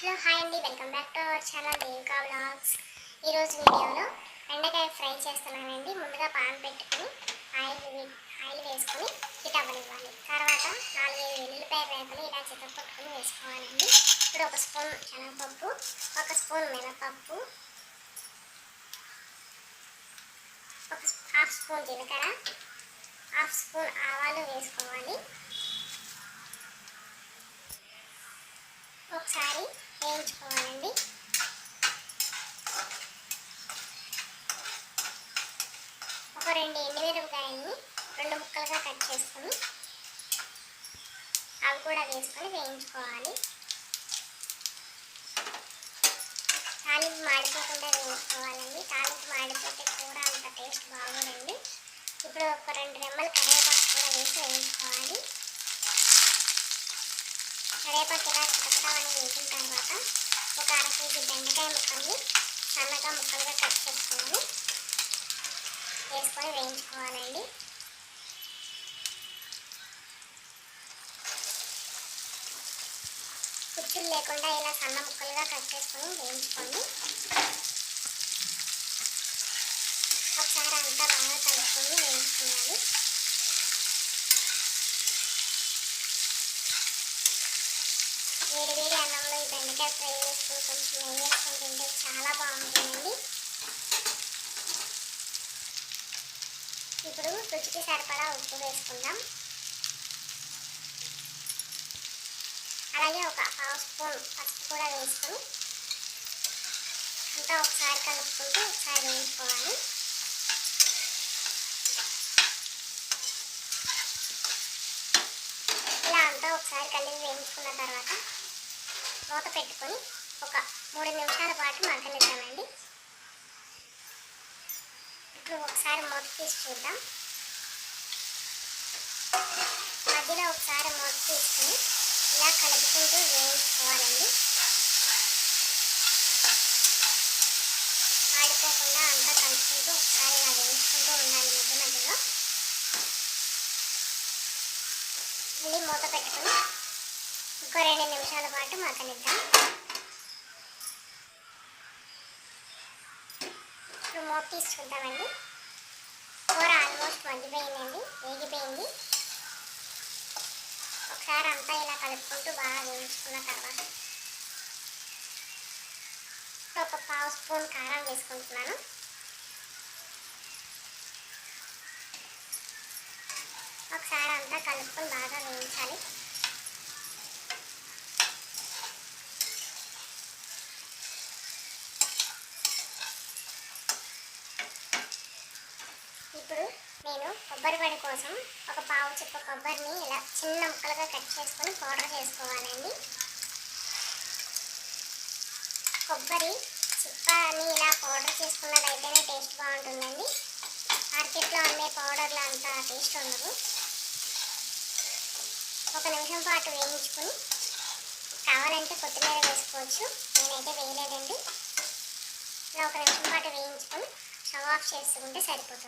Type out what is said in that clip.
Hello hi అండి. Welcome back to our channel Devika blogs ఈరోజు వీడియోలో బెండకాయ ఫ్రై చేస్తున్నానండి. ముందుగా పాన్ పెట్టుకుని ఆయిల్ ఆయిల్ వేసుకొని హిట్ అవ్వనివ్వాలి. తర్వాత నాలుగైదు వెల్లుల్లిపాయ వేపని ఇలా చితపట్టుకుని వేసుకోవాలండి. ఇప్పుడు ఒక స్పూన్ శనగపప్పు ఒక స్పూన్ మినపప్పు ఒక హాఫ్ స్పూన్ జీలకర్ర హాఫ్ స్పూన్ ఆవాలు వేసుకోవాలి ఒకసారి వేయించుకోవాలండి ఒక రెండు ఎండుమిరపకాయల్ని రెండు ముక్కలుగా కట్ చేసుకొని అవి కూడా వేసుకొని వేయించుకోవాలి. తాలింపు మాడిపోకుండా వేయించుకోవాలండి. తాలింపు మాడిపోతే కూర అంత టేస్ట్ బాగోదండి. ఇప్పుడు ఒక రెండు రెమ్మలు కరివేపాకు కూడా వేసి వేయించుకోవాలి. కరివేపాకు ఇలా చిటపటమని వేసిన తర్వాత ఇది బెండకాయ ముక్కల్ని సన్నగా ముక్కలుగా కట్ చేసుకున్నాను వేసుకొని వేయించుకోవాలండి. కుచ్చులు లేకుండా ఇలా సన్న ముక్కలుగా కట్ చేసుకొని వేయించుకోండి. ఒకసారి అంతా బాగా కలుపుకొని వేయించుకోవాలి. వేడి వేడి అన్నం బెండకాయ ఫ్రై చేసుకుని కొంచెం నెయ్యి వేసుకుని తింటే చాలా బాగుంటుందండి. ఇప్పుడు రుచికి సరిపడా ఉప్పు వేసుకుందాం. అలాగే ఒక హాఫ్ స్పూన్ పసుపు కూడా వేసుకొని అంతా ఒకసారి కలుపుకుంటూ ఒకసారి వేయించుకోవాలి. ఇలా అంతా ఒకసారి కలిపి వేయించుకున్న తర్వాత మూత పెట్టుకొని ఒక మూడు నిమిషాల పాటు మగ్గనిద్దామండి ఇప్పుడు ఒకసారి మూత తీసి చూద్దాం. మధ్యలో ఒకసారి మూత తీసుకుని ఇలా కలుపుకుంటూ వేయించుకోవాలండి. ఆడిపోకుండా అంతా కలుపుకుంటూ ఒకసారి ఇలా వేయించుకుంటూ ఉండాలి మధ్య మధ్యలో. మళ్ళీ మూత పెట్టుకుని ఇంకో రెండు నిమిషాల పాటు మగ్గనిద్దాం ఇప్పుడు మూత తీసి చూద్దామండి కూర ఆల్మోస్ట్ మగ్గిపోయిందండి వేగిపోయింది. ఒకసారి అంతా ఇలా కలుపుకుంటూ బాగా వేయించుకున్న తర్వాత ఒక పావు స్పూన్ కారం వేసుకుంటున్నాను. ఒకసారి అంతా కలుపుకొని బాగా ఇప్పుడు నేను కొబ్బరి పడి కోసం ఒక పావు చిప్ప కొబ్బరిని ఇలా చిన్న ముక్కలుగా కట్ చేసుకొని పౌడర్ చేసుకోవాలండి. కొబ్బరి చిప్పని ఇలా పౌడర్ చేసుకున్నదైతేనే టేస్ట్ బాగుంటుందండి. మార్కెట్లో అమ్మే పౌడర్లు అంత టేస్ట్ ఉండదు. ఒక నిమిషం పాటు వేయించుకుని కావాలంటే కొత్తిమీర వేసుకోవచ్చు. నేనైతే వేయలేదండి. ఇలా ఒక నిమిషం పాటు వేయించుకొని స్టవ్ ఆఫ్ చేసుకుంటే సరిపోతుంది.